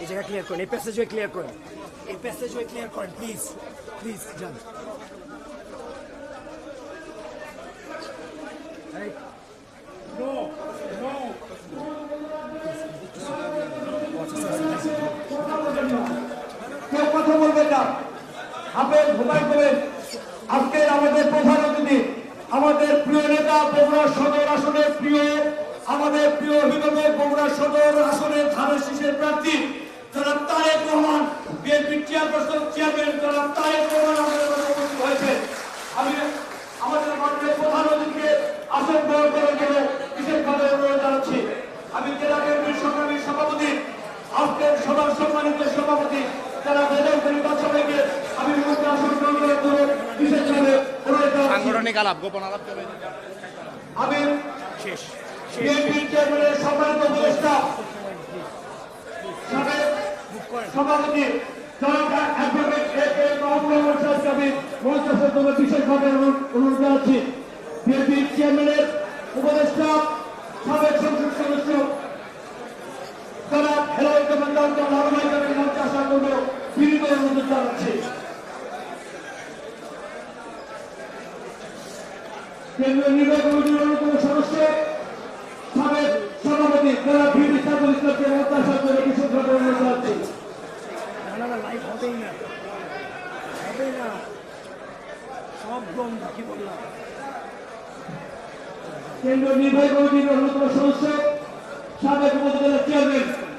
এই জায়গা ক্লিয়ার করেন এই প্যাসেজওয়ে ক্লিয়ার করেন এই প্যাসেজওয়ে ক্লিয়ার করেন প্লিজ প্লিজ যান আমাদের প্রধান অতিথি আমাদের প্রিয় নেতা বগুড়া সদর প্রিয়, আমাদের প্রিয় অভিভাবক বগুড়া সদর আসনের ধানের শীষের প্রার্থী, জনাব তারেক রহমান বিএনপির চেয়ারপারসন, চেয়ারম্যান জনাব তারেক রহমান আমাদের উপস্থিত হয়েছে আমি আমাদের মাঠের প্রধান অতিথিকে আসন গ্রহণ করার জন্য বিশেষভাবে অনুরোধ জানাচ্ছি। আমি জেলা বিএনপির সংগ্রামী সভাপতি, আজকের সভার সম্মানিত সভাপতি যারা বেদম পরিবার সবাইকে আমি মুহূর্তে আসন গ্রহণ করার জন্য বিশেষভাবে অনুরোধ জানাচ্ছি সাংগঠনিক আলাপ গোপন আলাপ চলে। আমি শেষ সম্মানিত উপদেষ্টা সভাপতি বিশেষভাবে অনুরোধ জানাচ্ছি। বিএনপির চেয়ারম্যানের উপদেষ্টা সাবেক সংসদ সদস্য জনাব হেলাল কমান্ডার জনাব লালমাইকারের মঞ্চে আসার জন্য বিনীত অনুরোধ জানাচ্ছি কেন্দ্রীয় নির্বাহী কমিটির অন্যতম সদস্য সাবেক সভাপতি জনাব ভিডি সাইফুল ইসলামকে হবেই না সব বন্ধ কি বললাম কেন্দ্রীয় নির্বাহী কমিটির অন্যতম সদস্য সাবেক উপজেলা চেয়ারম্যান